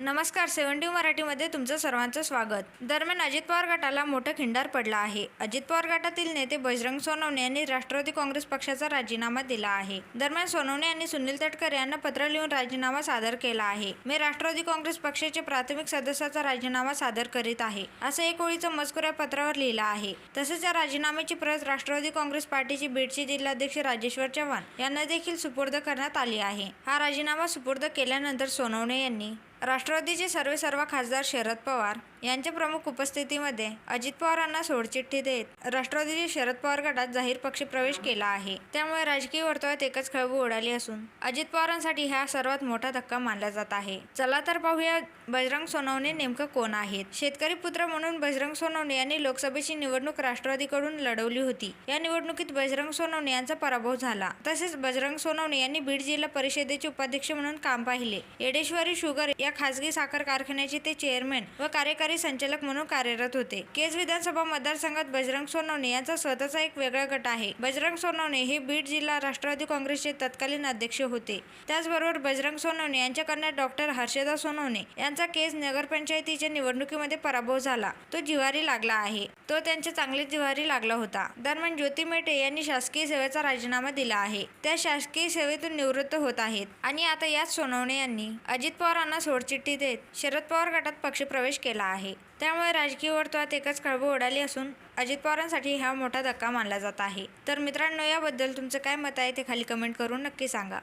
नमस्कार सेव्हन्टी मराठीमध्ये तुमचं सर्वांचं स्वागत. दरम्यान अजित पवार गटाला मोठं खिंडार पडला आहे. अजित पवार गटातील नेते बजरंग सोनवणे यांनी राष्ट्रवादी काँग्रेस पक्षाचा राजीनामा दिला आहे. दरम्यान सोनवणे यांनी सुनील तटकरे यांना पत्र लिहून राजीनामा सादर केला आहे. मी राष्ट्रवादी काँग्रेस पक्षाचे प्राथमिक सदस्याचा राजीनामा सादर करीत आहे असं एक ओळीचं मजकूर या पत्रावर लिहिलं आहे. तसेच या राजीनाम्याची प्रत राष्ट्रवादी काँग्रेस पार्टीचे बीडचे जिल्हाध्यक्ष राजेश्वर चव्हाण यांना देखील सुपूर्द करण्यात आली आहे. हा राजीनामा सुपूर्द केल्यानंतर सोनवणे यांनी राष्ट्रवादीचे सर्वेसर्वा खासदार शरद पवार यांच्या प्रमुख उपस्थितीमध्ये अजित पवारांना सोडचिठ्ठी देत राष्ट्रवादीचे शरद पवार गटात जाहीर पक्ष प्रवेश केला आहे. त्यामुळे राजकीय वर्तुळात एकच खळबू उडाली असून अजित पवारांसाठी हा सर्वात मोठा धक्का मानला जात आहे. चला तर पाहूया बजरंग सोनवणे नेमकं कोण आहेत? शेतकरी पुत्र म्हणून बजरंग सोनवणे यांनी लोकसभेची निवडणूक राष्ट्रवादीकडून लढवली होती. या निवडणुकीत बजरंग सोनवणे यांचा पराभव झाला. तसेच बजरंग सोनवणे यांनी बीड जिल्हा परिषदेचे उपाध्यक्ष म्हणून काम पाहिले. येडेश्वरी शुगर या खासगी साखर कारखान्याचे ते चेअरमॅन व कार्यकारी संचालक म्हणून कार्यरत होते. केज विधानसभा मतदारसंघात बजरंग सोनवणे यांचा स्वतःचा एक वेगळा गट आहे. बजरंग सोनवणे हे बीड जिल्हा राष्ट्रवादी काँग्रेसचे तत्कालीन अध्यक्ष होते. त्याचबरोबर बजरंग सोनवणे यांच्या कन्या डॉक्टर हर्षदा सोनवणे यांचा केज नगरपंचायतीच्या निवडणुकीमध्ये पराभव झाला. तो जिव्हारी लागला आहे. तो त्यांच्या चांगलीच जिव्हारी लागला होता. दरम्यान ज्योती मेटे यांनी शासकीय सेवेचा राजीनामा दिला आहे. त्या शासकीय सेवेतून निवृत्त होत आहेत. आणि आता याच सोनवणे यांनी अजित पवारांना सोडचिठ्ठी देत शरद पवार गटात पक्षप्रवेश केला आहे. त्यामुळे राजकीय वर्तुळात एकच खळबळ उडाली असून अजित पवारांसाठी हा मोठा धक्का मानला जात आहे. तर मित्रांनो याबद्दल तुमचं काय मत आहे ते खाली कमेंट करून नक्की सांगा.